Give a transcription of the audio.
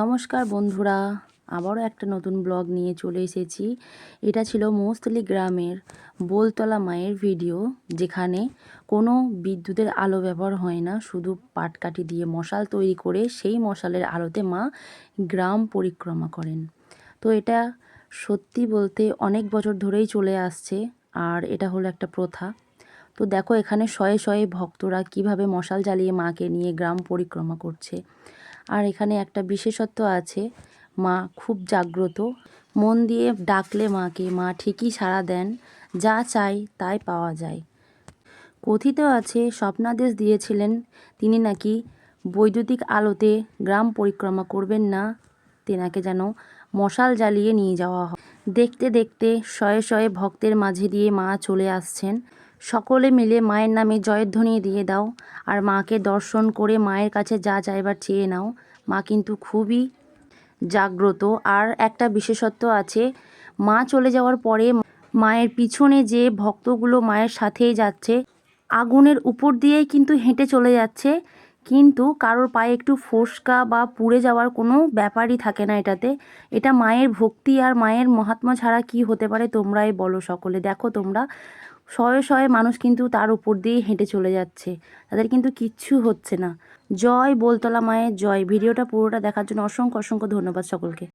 নমস্কার বন্ধুরা, আবারও একটা নতুন ব্লগ নিয়ে চলে এসেছি। এটা ছিল মোস্তলি গ্রামের বোলতলা মায়ের ভিডিও, যেখানে কোনো বিদ্যুতের আলো ব্যবহার হয় না, শুধু পাটকাঠি দিয়ে মশাল তৈরি করে সেই মশালের আলোতে মা গ্রাম পরিক্রমা করেন। তো এটা সত্যি বলতে অনেক বছর ধরেই চলে আসছে, আর এটা হলো একটা প্রথা। তো দেখো এখানে শয়ে শয়ে ভক্তরা কীভাবে মশাল জ্বালিয়ে মাকে নিয়ে গ্রাম পরিক্রমা করছে। আর এখানে একটা বিশেষত্ব আছে, মা খুব জাগ্রত। মন দিয়ে ডাকলে মাকে, মা ঠিকই সাড়া দেন, যা চাই তাই পাওয়া যায়। কথিত আছে, স্বপ্নাদেশ দিয়েছিলেন, তিনি নাকি বৈদ্যুতিক আলোতে গ্রাম পরিক্রমা করবেন না, তেনাকে যেন মশাল জ্বালিয়ে নিয়ে যাওয়া হয়। দেখতে দেখতে শয়ে শয়ে ভক্তের মাঝে দিয়ে মা চলে আসছেন। সকলে মিলে মায়ের নামে জয়ধ্বনি দিয়ে দাও, আর মাকে দর্শন করে মায়ের কাছে যা চাইবার চেয়ে নাও। মা কিন্তু খুবই জাগ্রত। আর একটা বিশেষত্ব আছে, মা চলে যাওয়ার পরে মায়ের পিছনে যে ভক্তগুলো মায়ের সাথেই যাচ্ছে, আগুনের উপর দিয়েই কিন্তু হেঁটে চলে যাচ্ছে। কিন্তু কারোর পায়ে একটু ফোসকা বা পুড়ে যাওয়ার কোনো ব্যাপারই থাকে না এটাতে। এটা মায়ের ভক্তি আর মায়ের মহাত্মা ছাড়া কি হতে পারে তোমরাই বলো সকলে। দেখো তোমরা শয়ে শয়ে মানুষ কিন্তু তার উপর দিয়ে হেঁটে চলে যাচ্ছে। তাদের কিন্তু কিচ্ছু হচ্ছে না। জয় বোলতলা মায়ের জয়। ভিডিওটা পুরোটা দেখার জন্য অসংখ্য অসংখ্য ধন্যবাদ সকলকে।